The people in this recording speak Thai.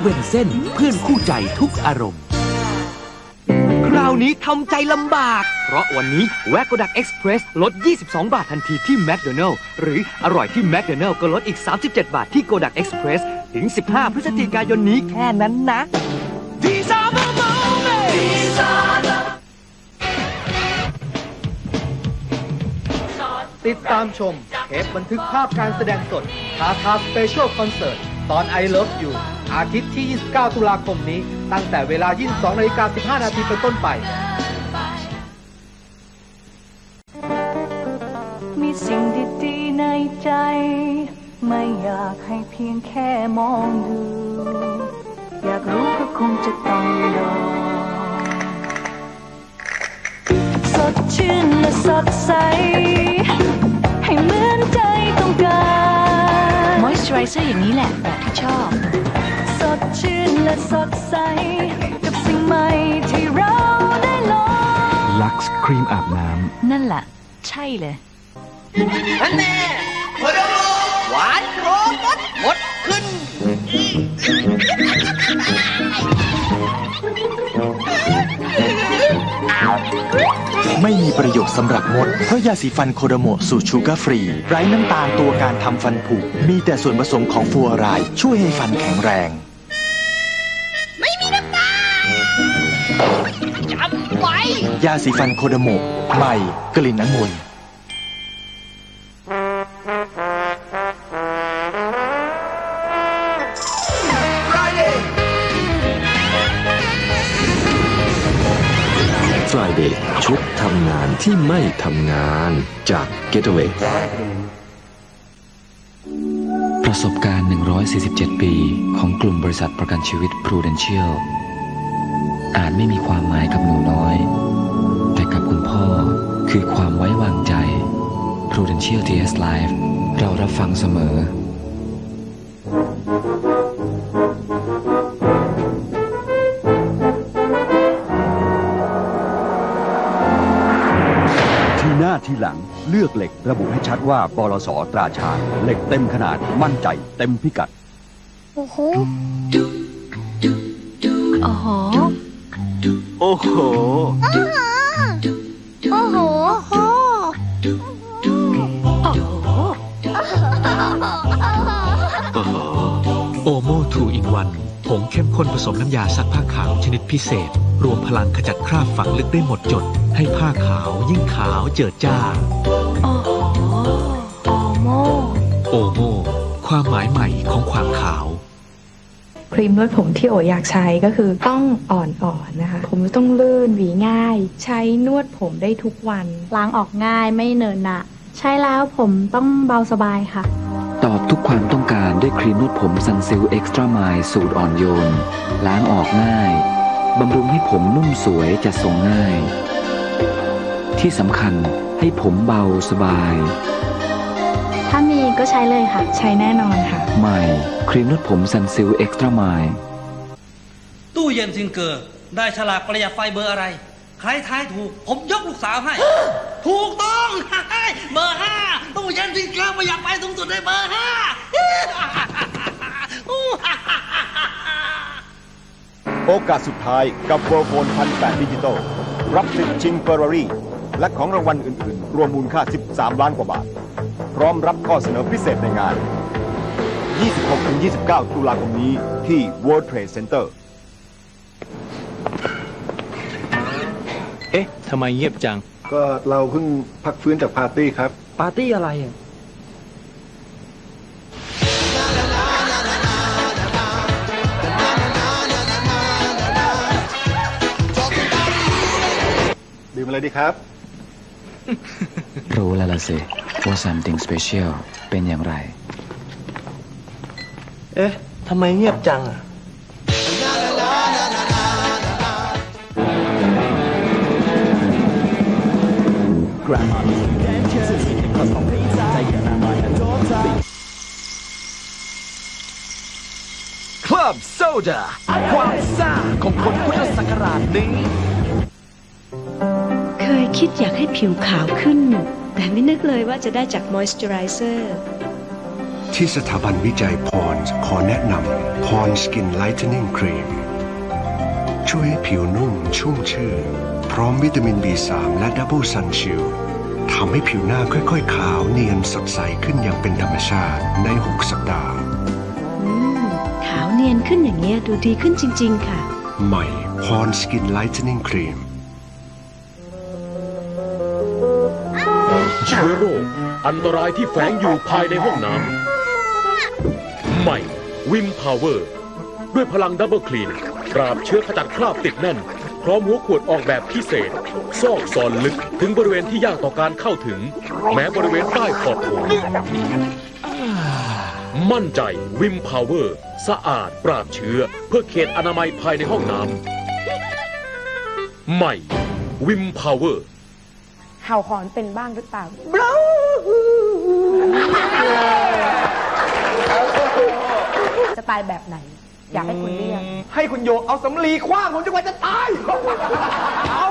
เวนเซ่นเพื่อนคู่ใจทุกอารมณ์ คราวนี้ทำใจลำบาก เพราะวันนี้แวกโกดักเอ็กซ์เพรสลด 22 บาททันทีที่แม d โดนัล s หรืออร่อยที่แม d โดนัล s ก็ลดอีก 37 บาทที่โกดักเอ็กซ์เพรสถึง 15 พฤศจิกายนนี้แค่นั้นนะ These are the moments These are the ติดตามชมเทปบันทึกภาพการแสดงสดทาทาสเปเชียลคอนเสิร์ต ตอน I Love You อาทิตย์ที่ 29 ตุลาคมนี้ ตั้งแต่เวลา 22นาฬิกา15 นาทีเป็นต้นไป มีสิ่งดีๆในใจ ไม่อยากให้เพียงแค่มองดู อยากรู้ก็คงจะต้องลองสดชื่นและสดใส ให้เหมือนใจต้องการ ไรเซอร์อย่างนี้แหละแบบที่ชอบ สดชื่นและสดใส กับสิ่งใหม่ที่เราได้ลองลักซ์ครีมอาบน้นั่นแหละ ใช่เลย ไม่มีประโยชน์สำหรับมด เพราะยาสีฟันโคโดโมะสูตรชูการ์ฟรี ไร้น้ำตาลตัวการทำฟันผุ มีแต่ส่วนผสมของฟลูออไรด์ช่วยให้ฟันแข็งแรง ไม่มีน้ำตาจำไว้ ยาสีฟันโคโดโมะใหม่กลิ่นองุ่น Friday ชุดทำงานที่ไม่ทำงานจาก Getaway ประสบการณ์ 147 ปี ของกลุ่มบริษัทประกันชีวิต Prudential อาจไม่มีความหมายกับหนูน้อย แต่กับคุณพ่อคือความไว้วางใจ Prudential TS Life เรารับฟังเสมอ เลือกเหล็กระบุให้ชัดว่าบลสตราชาญเหล็กเต็มขนาดมั่นใจเต็มพิกัด โอ้โหำโอ้โหโอ้โห โอ้โห โอโมทูอินวันผงเข้มข้นผสมน้ำยาซักผ้าขาวชนิดพิเศษ รวมพลังขจัดคราบฝังลึกได้หมดจด ให้ผ้าขาวยิ่งขาวเจิดจ้า โอ้โหโอโมโอโมความหมายใหม่ของความขาว ครีมนวดผมที่โออยากใช้ก็คือต้องอ่อนๆนะคะ ผมต้องลื่นหวีง่าย ใช้นวดผมได้ทุกวัน ล้างออกง่ายไม่เหนอะหนะ ใช้แล้วผมต้องเบาสบายค่ะ ตอบทุกความต้องการด้วยครีมนวดผมซันซิลเอ็กซ์ตร้าไมล์สูตรอ่อนโยน ล้างออกง่าย บำรุงให้ผมนุ่มสวยจัดทรงง่าย ที่สำคัญให้ผมเบาสบาย ถ้ามีก็ใช้เลยค่ะ ใช้แน่นอนค่ะ ใหม่ ครีมนวดผมซันซิลเอ็กซ์ตร้าไมล์ตู้เย็นซิงเกอร์ได้ฉลากประหยัดไฟเบอร์อะไร ใครทายถูก ผมยกลูกสาวให้ ถูกต้อง เบอร์ห้าตู้เย็นซิงเกอร์ประหยัดไฟสูงสุดได้เบอร์ห้าโอกาสสุดท้ายกับโวโฟนพันแปดดิจิตอลรับสิทธิ์ชิงเฟอร์รารี่ และของรางวัลอื่น ๆ รวมมูลค่า 13 ล้านกว่าบาท พร้อมรับข้อเสนอพิเศษในงาน 26-29 ตุลาคมนี้ที่ World Trade Center เอ๊ะ ทำไมเงียบจัง ก็เราเพิ่งพักฟื้นจากปาร์ตี้ครับ ปาร์ตี้อะไรอะ ดื่มอะไรดีครับ รู้แล้วล่ะสิ ว่า something special เป็นอย่างไร เอ๊ะ ทำไมเงียบจังอะคลับโซดาความซ่าของคนพุทธศักราชนี้เค ยคิดอยากให้ผิวขาวขึ้น แต่ไม่นึกเลยว่าจะได้จากมอยส์เจอไรเซอร์ที่สถาบันวิจัยพรขอแนะนำพรสกินไลท์เทนนิ่งครีมช่วยให้ผิวนุ่มชุ่มชื่นพร้อมวิตามิน B3 และดับเบิลซันชิลทำให้ผิวหน้าค่อยๆ ขาวเนียนสดใสขึ้นอย่างเป็นธรรมชาติใน 6 สัปดาห์อืมขาวเนียนขึ้นอย่างเงี้ยดูดีขึ้นจริง ๆ ค่ะ ใหม่พรสกินไลท์เทนนิ่งครีม ชื้อโรคอันตรายที่แฝงอยู่ภายในห้องน้ำใหม่วิมพาวเวอร์ ด้วยพลังดับเบิลคลีนปราบเชื้อขจัดคราบติดแน่น พร้อมหัวขวดออกแบบพิเศษ ซอกซอนลึกถึงบริเวณที่ยากต่อการเข้าถึง แม้บริเวณใต้ขอบโถงมั่นใจวิมพาวเวอร์ สะอาดปราบเชื้อ เพื่อเขตอนามัยภายในห้องน้ำใหม่วิมพาวเวอร์ เห่าหอนเป็นบ้างหรือเปล่าจะตายแบบไหน อยากให้คุณเลือกให้คุณโยเอาสำลีคว้างผมจนกว่าจะตาย เอา